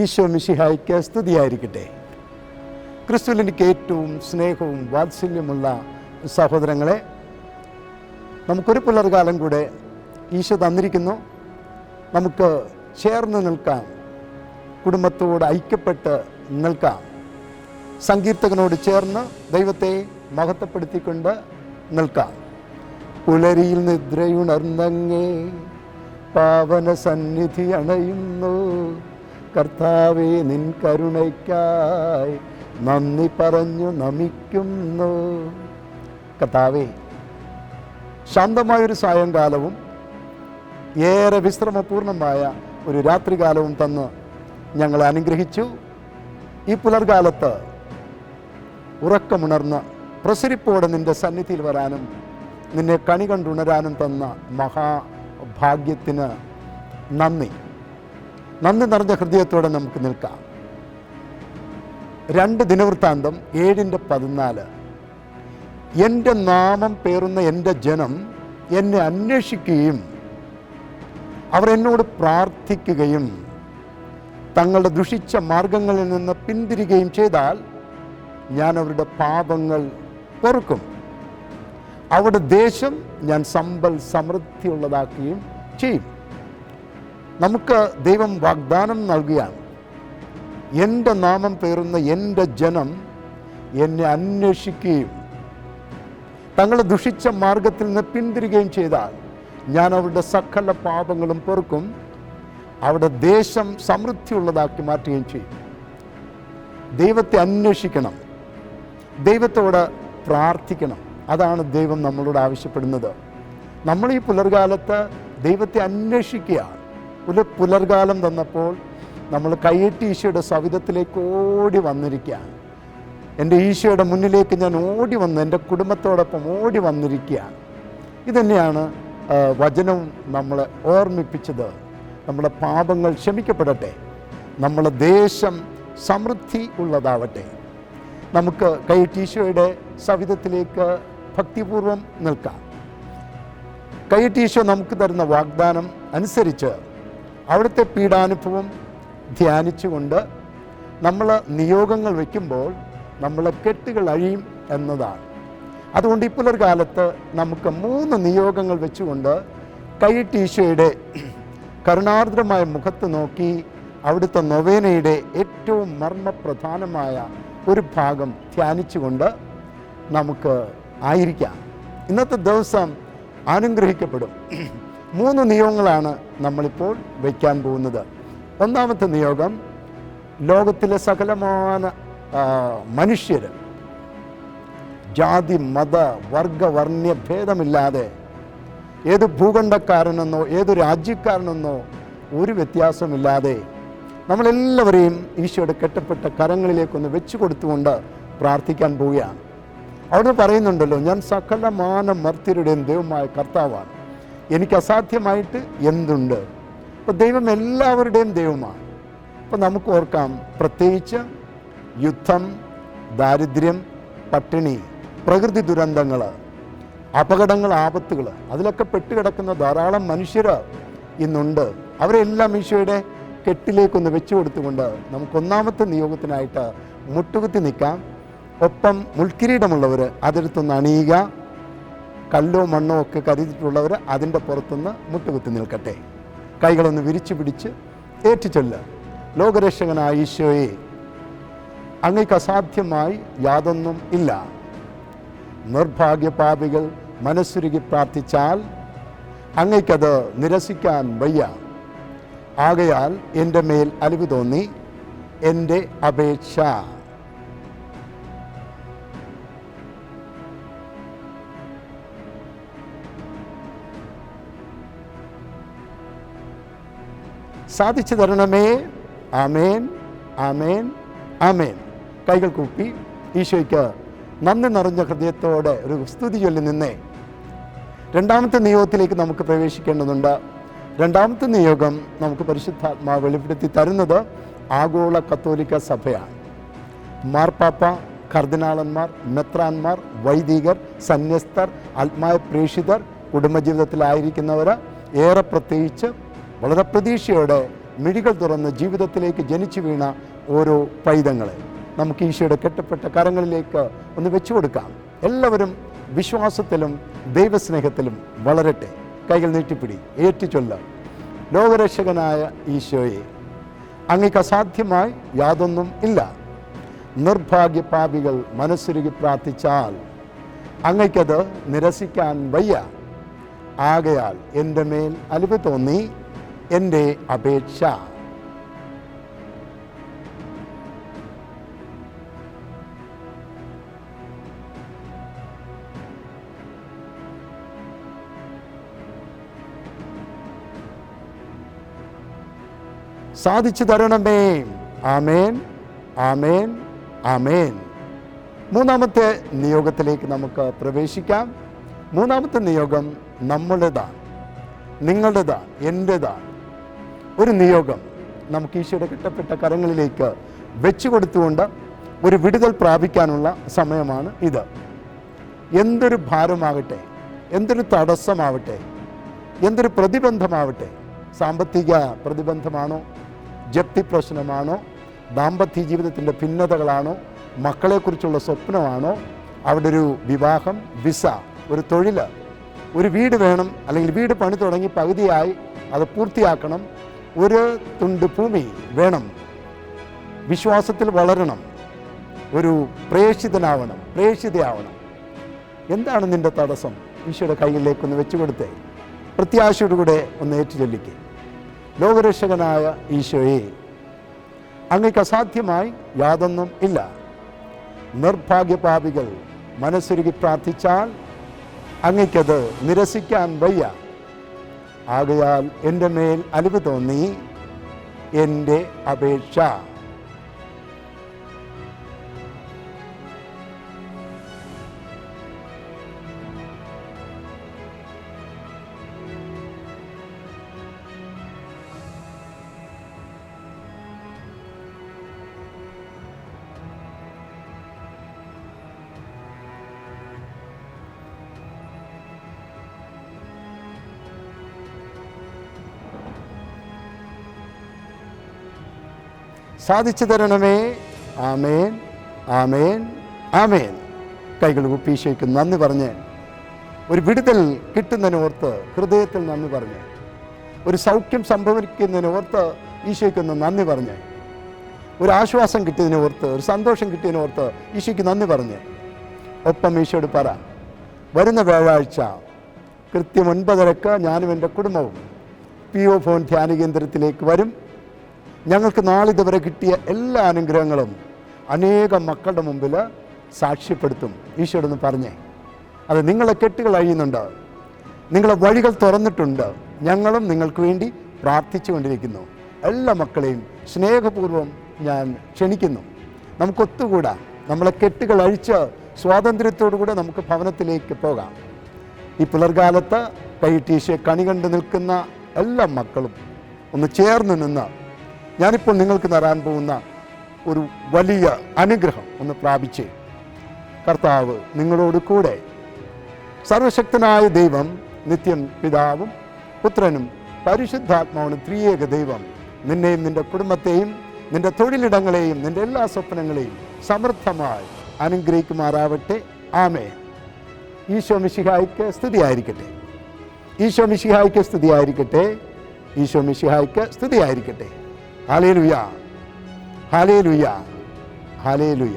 ഈശോ മിഷിഹായ്ക്ക് സ്തുതിയായിരിക്കട്ടെ. ക്രിസ്തുവിൽ എനിക്ക് ഏറ്റവും സ്നേഹവും വാത്സല്യമുള്ള സഹോദരങ്ങളെ നമുക്കൊരു പുലർകാലം കൂടെ ഈശോ തന്നിരിക്കുന്നു. നമുക്ക് ചേർന്ന് നിൽക്കാം. കുടുംബത്തോട് ഐക്യപ്പെട്ട് നിൽക്കാം. സങ്കീർത്തകനോട് ചേർന്ന് ദൈവത്തെ മഹത്വപ്പെടുത്തിക്കൊണ്ട് നിൽക്കാം. പുലരിയിൽ നിദ്രയുണർന്നങ്ങേ പാവന സന്നിധി അണയുന്നു. കർത്താവെ നിൻ കരുണയ്ക്കായി നന്ദി പറഞ്ഞു നമിക്കുന്നു. കർത്താവേ ശാന്തമായൊരു സായങ്കാലവും ഏറെ വിശ്രമപൂർണമായ ഒരു രാത്രികാലവും തന്ന് ഞങ്ങൾ അനുഗ്രഹിച്ചു. ഈ പുലർകാലത്ത് ഉറക്കമുണർന്ന് പ്രസരിപ്പോടെ നിന്റെ സന്നിധിയിൽ വരാനും നിന്നെ കണി കണ്ടുണരാനും തന്ന മഹാഭാഗ്യത്തിന് നന്ദി. നന്ദി നിറഞ്ഞ ഹൃദയത്തോടെ നമുക്ക് നിൽക്കാം. രണ്ട് ദിനവൃത്താന്തം ഏഴിന്റെ പതിനാല്. എന്റെ നാമം പേറുന്ന എന്റെ ജനം എന്നെ അന്വേഷിക്കുകയും അവർ എന്നോട് പ്രാർത്ഥിക്കുകയും തങ്ങളുടെ ദുഷിച്ച മാർഗങ്ങളിൽ നിന്ന് പിന്തിരികയും ചെയ്താൽ ഞാൻ അവരുടെ പാപങ്ങൾ പൊറുക്കും. അവരുടെ ദേശം ഞാൻ സമ്പൽ സമൃദ്ധിയുള്ളതാക്കുകയും ചെയ്യും. നമുക്ക് ദൈവം വാഗ്ദാനം നൽകുകയാണ് എന്റെ നാമം പേറുന്ന എന്റെ ജനം എന്നെ അന്വേഷിക്കുകയും തങ്ങളെ ദുഷിച്ച മാർഗത്തിൽ നിന്ന് പിന്തിരികയും ചെയ്താൽ ഞാൻ അവരുടെ സകല പാപങ്ങളും പൊറുക്കും അവിടെ ദേശം സമൃദ്ധിയുള്ളതാക്കി മാറ്റുകയും ചെയ്യും. ദൈവത്തെ അന്വേഷിക്കണം ദൈവത്തോട് പ്രാർത്ഥിക്കണം. അതാണ് ദൈവം നമ്മളോട് ആവശ്യപ്പെടുന്നത്. നമ്മൾ ഈ പുലർകാലത്ത് ദൈവത്തെ അന്വേഷിക്കുകയാണ്. ഒരു പുലർകാലം തന്നപ്പോൾ നമ്മൾ കയ്യെട്ടി ഈശോയുടെ സവിധത്തിലേക്ക് ഓടി വന്നിരിക്കുകയാണ്. എന്റെ ഈശോയുടെ മുന്നിലേക്ക് ഞാൻ ഓടി വന്ന് എന്റെ കുടുംബത്തോടൊപ്പം ഓടി വന്നിരിക്കുകയാണ്. ഇതുതന്നെയാണ് ആ, വചനവും നമ്മളെ ഓർമ്മിപ്പിച്ചത്. നമ്മുടെ പാപങ്ങൾ ക്ഷമിക്കപ്പെടട്ടെ. നമ്മളെ ദേശം സമൃദ്ധി ഉള്ളതാവട്ടെ. നമുക്ക് കൈറ്റീശോയുടെ സവിധത്തിലേക്ക് ഭക്തിപൂർവം നിൽക്കാം. കൈറ്റീശോ നമുക്ക് തരുന്ന വാഗ്ദാനം അനുസരിച്ച് അവിടുത്തെ പീഡാനുഭവം ധ്യാനിച്ചുകൊണ്ട് നമ്മൾ നിയോഗങ്ങൾ വയ്ക്കുമ്പോൾ നമ്മളെ കെട്ടുകൾ അഴിയും എന്നതാണ്. അതുകൊണ്ട് ഇപ്പുലർകാലത്ത് പുലർകാലത്ത് നമുക്ക് മൂന്ന് നിയോഗങ്ങൾ വെച്ചുകൊണ്ട് കൈറ്റീശോയുടെ കരുണാർദ്രമായ മുഖത്ത് നോക്കി അവിടുത്തെ നൊവേനയുടെ ഏറ്റവും മർമ്മപ്രധാനമായ ഒരു ഭാഗം ധ്യാനിച്ചുകൊണ്ട് നമുക്ക് ആയിരിക്കാം. ഇന്നത്തെ ദിവസം അനുഗ്രഹിക്കപ്പെടും. മൂന്ന് നിയോഗങ്ങളാണ് നമ്മളിപ്പോൾ വയ്ക്കാൻ പോകുന്നത്. ഒന്നാമത്തെ നിയോഗം ലോകത്തിലെ സകലമാന മനുഷ്യർ ജാതി മത വർഗ വർണ്യ ഭേദമില്ലാതെ ഏത് ഭൂഖണ്ഡക്കാരനെന്നോ ഏത് രാജ്യക്കാരനെന്നോ ഒരു വ്യത്യാസമില്ലാതെ നമ്മളെല്ലാവരെയും ഈശോയുടെ കെട്ടപ്പെട്ട കരങ്ങളിലേക്കൊന്ന് വെച്ചു കൊടുത്തുകൊണ്ട് പ്രാർത്ഥിക്കാൻ പോവുകയാണ്. അവിടെ പറയുന്നുണ്ടല്ലോ ഞാൻ സകലമാന മർത്യരുടെയും ദൈവമായ കർത്താവാണ്. എനിക്ക് അസാധ്യമായിട്ട് എന്തുണ്ട്? അപ്പോൾ ദൈവം എല്ലാവരുടെയും ദൈവമാണ്. അപ്പോൾ നമുക്ക് ഓർക്കാം പ്രത്യേകിച്ച് യുദ്ധം ദാരിദ്ര്യം പട്ടിണി പ്രകൃതി ദുരന്തങ്ങൾ അപകടങ്ങൾ ആപത്തുകൾ അതിലൊക്കെ പെട്ടുകിടക്കുന്ന ധാരാളം മനുഷ്യർ ഇന്നുണ്ട്. അവരെല്ലാം ഈശോയുടെ കെട്ടിലേക്കൊന്ന് വെച്ചു കൊടുത്തുകൊണ്ട് നമുക്ക് ഒന്നാമത്തെ നിയോഗത്തിനായിട്ട് മുട്ടുകുത്തി നിൽക്കാം. ഒപ്പം മുൾക്കിരീടമുള്ളവർ അതെടുത്തൊന്ന് അണിയുക. കല്ലോ മണ്ണോ ഒക്കെ കരുതിയിട്ടുള്ളവർ അതിന്റെ പുറത്തുനിന്ന് മുട്ടുകുത്തി നിൽക്കട്ടെ. കൈകളൊന്ന് വിരിച്ചു പിടിച്ച് ഏറ്റുചൊല്ല് ലോകരക്ഷകനായ ഈശോയെ അങ്ങേക്ക് അസാധ്യമായി യാതൊന്നും ഇല്ല. നിർഭാഗ്യപാപികൾ മനസ്സുരുകി പ്രാർത്ഥിച്ചാൽ അങ്ങയ്ക്കത് നിരസിക്കാൻ വയ്യ. ആകയാൽ എന്റെ മേൽ അലിവ് തോന്നി എന്റെ അപേക്ഷ. സാധിച്ചു തരണമേ ആമേൻ ആമേൻ ആമേൻ. കൈകൾ കൂപ്പി ഈശോയ്ക്ക് നന്ദി നിറഞ്ഞ ഹൃദയത്തോടെ ഒരു സ്തുതി ചൊല്ലി നിന്നേ. രണ്ടാമത്തെ നിയോഗത്തിലേക്ക് നമുക്ക് പ്രവേശിക്കേണ്ടതുണ്ട്. രണ്ടാമത്തെ നിയോഗം നമുക്ക് പരിശുദ്ധാത്മാവ് വെളിപ്പെടുത്തി തരുന്നത് ആഗോള കത്തോലിക്ക സഭയാണ്. മാർപ്പാപ്പ കർദിനാളന്മാർ മെത്രാന്മാർ വൈദികർ സന്യസ്തർ ആത്മായ പ്രേക്ഷിതർ കുടുംബജീവിതത്തിലായിരിക്കുന്നവർ ഏറെ പ്രത്യേകിച്ച് വളരെ പ്രതീക്ഷയോടെ മിഴികൾ തുറന്ന് ജീവിതത്തിലേക്ക് ജനിച്ചു വീണ ഓരോ പൈതങ്ങളെ നമുക്ക് ഈശോയുടെ കെട്ടപ്പെട്ട കരങ്ങളിലേക്ക് ഒന്ന് വെച്ചു കൊടുക്കാം. എല്ലാവരും വിശ്വാസത്തിലും ദൈവസ്നേഹത്തിലും വളരട്ടെ. കൈകൾ നീട്ടിപ്പിടി ഏറ്റുചൊല്ല. ലോകരക്ഷകനായ ഈശോയെ അങ്ങക്ക് അസാധ്യമായി യാതൊന്നും ഇല്ല. നിർഭാഗ്യ പാപികൾ മനസ്സുരുകി പ്രാർത്ഥിച്ചാൽ അങ്ങയ്ക്കത് നിരസിക്കാൻ വയ്യ. ആകയാൽ എന്റെ മേൽ അലിവ് തോന്നി. എന്റെ അപേക്ഷ. സാധിച്ചു തരണമേ. ആമേൻ ആമേൻ ആമേൻ. മൂന്നാമത്തെ നിയോഗത്തിലേക്ക് നമുക്ക് പ്രവേശിക്കാം. മൂന്നാമത്തെ നിയോഗം നമ്മളുടേതാണ് നിങ്ങളുടേതാണ് എന്റേതാണ് ഒരു നിയോഗം നമുക്ക് ഈശോയുടെ കിട്ടപ്പെട്ട കരങ്ങളിലേക്ക് വെച്ചു കൊടുത്തുകൊണ്ട് ഒരു വിടുതൽ പ്രാപിക്കാനുള്ള സമയമാണ് ഇത്. എന്തൊരു ഭാരമാകട്ടെ എന്തൊരു തടസ്സമാവട്ടെ എന്തൊരു പ്രതിബന്ധമാവട്ടെ സാമ്പത്തിക പ്രതിബന്ധമാണോ ജപ്തി പ്രശ്നമാണോ ദാമ്പത്യ ജീവിതത്തിന്റെ ഭിന്നതകളാണോ മക്കളെക്കുറിച്ചുള്ള സ്വപ്നമാണോ അവിടെ ഒരു വിവാഹം വിസ ഒരു തൊഴിൽ ഒരു വീട് വേണം അല്ലെങ്കിൽ വീട് പണി തുടങ്ങി പകുതിയായി അത് പൂർത്തിയാക്കണം ഒരു തുണ്ട് ഭൂമി വേണം. വിശ്വാസത്തിൽ വളരണം. ഒരു പ്രേക്ഷിതനാവണം പ്രേക്ഷിതയാവണം. എന്താണ് നിന്റെ തടസ്സം? ഈശോയുടെ കയ്യിലേക്കൊന്ന് വെച്ചു കൊടുത്തേ. പ്രത്യാശയോടുകൂടെ ഒന്ന് ഏറ്റുചൊല്ലിക്കേ. ലോകരക്ഷകനായ ഈശോയെ അങ്ങക്ക് അസാധ്യമായി യാതൊന്നും ഇല്ല. നിർഭാഗ്യപാപികൾ മനസ്സുരുകി പ്രാർത്ഥിച്ചാൽ അങ്ങയ്ക്കത് നിരസിക്കാൻ വയ്യ. ആകയാൽ എന്റെ മേൽ അലിവ് തോന്നി എന്റെ അപേക്ഷ. സാധിച്ചു തരണമേ. ആമേൻ. ആമേൻ. ആമേൻ. കൈകൾ കുപ്പീശയ്ക്ക് നന്ദി പറഞ്ഞ് ഒരു വിടുതൽ കിട്ടുന്നതിനോർത്ത് ഹൃദയത്തിൽ നന്ദി പറഞ്ഞ് ഒരു സൗഖ്യം സംഭവിക്കുന്നതിനോർത്ത് ഈശോയ്ക്കൊന്ന് നന്ദി പറഞ്ഞ് ഒരു ആശ്വാസം കിട്ടിയതിനോർത്ത് ഒരു സന്തോഷം കിട്ടിയതിനോർത്ത് ഈശോയ്ക്ക് നന്ദി പറഞ്ഞ്. ഒപ്പം ഈശോയോട് പറ വരുന്ന വ്യാഴാഴ്ച കൃത്യം ഒൻപതരക്ക് ഞാനും എന്റെ കുടുംബവും പി ഒ ഫോൺ ധ്യാന കേന്ദ്രത്തിലേക്ക് വരും. ഞങ്ങൾക്ക് നാളിതുവരെ കിട്ടിയ എല്ലാ അനുഗ്രഹങ്ങളും അനേകം മക്കളുടെ മുമ്പിൽ സാക്ഷ്യപ്പെടുത്തും. ഈശോടൊന്ന് പറഞ്ഞേ. അത് നിങ്ങളെ കെട്ടുകൾ അഴിയുന്നുണ്ട്. നിങ്ങളെ വഴികൾ തുറന്നിട്ടുണ്ട്. ഞങ്ങളും നിങ്ങൾക്ക് വേണ്ടി പ്രാർത്ഥിച്ചു കൊണ്ടിരിക്കുന്നു എല്ലാ മക്കളെയും സ്നേഹപൂർവം ഞാൻ ക്ഷണിക്കുന്നു. നമുക്കൊത്തുകൂടാ നമ്മളെ കെട്ടുകൾ അഴിച്ച് സ്വാതന്ത്ര്യത്തോടുകൂടെ നമുക്ക് ഭവനത്തിലേക്ക് പോകാം. ഈ പുലർകാലത്ത് കൈട്ടീശയെ കണി കണ്ട് നിൽക്കുന്ന എല്ലാ മക്കളും ഒന്ന് ചേർന്ന് നിന്ന് ഞാനിപ്പോൾ നിങ്ങൾക്ക് തരാൻ പോകുന്ന ഒരു വലിയ അനുഗ്രഹം ഒന്ന് പ്രാപിച്ച്. കർത്താവ് നിങ്ങളോട് കൂടെ സർവശക്തനായ ദൈവം നിത്യം പിതാവും പുത്രനും പരിശുദ്ധാത്മാവിനും ത്രിയേക ദൈവം നിന്നെയും നിന്റെ കുടുംബത്തെയും നിന്റെ തൊഴിലിടങ്ങളെയും നിന്റെ എല്ലാ സ്വപ്നങ്ങളെയും സമൃദ്ധമായി അനുഗ്രഹിക്കുമാറാവട്ടെ. ആമേ ഈശോ മിശിഹായിക്ക് സ്തുതിയായിരിക്കട്ടെ. ഈശോ മിശിഹായിക്ക് സ്തുതിയായിരിക്കട്ടെ. ഈശോ മിശിഹായിക്ക് സ്തുതിയായിരിക്കട്ടെ. ഹാലേ ലുയാ ഹാലേ ലുയാ ഹാലേ ലുയ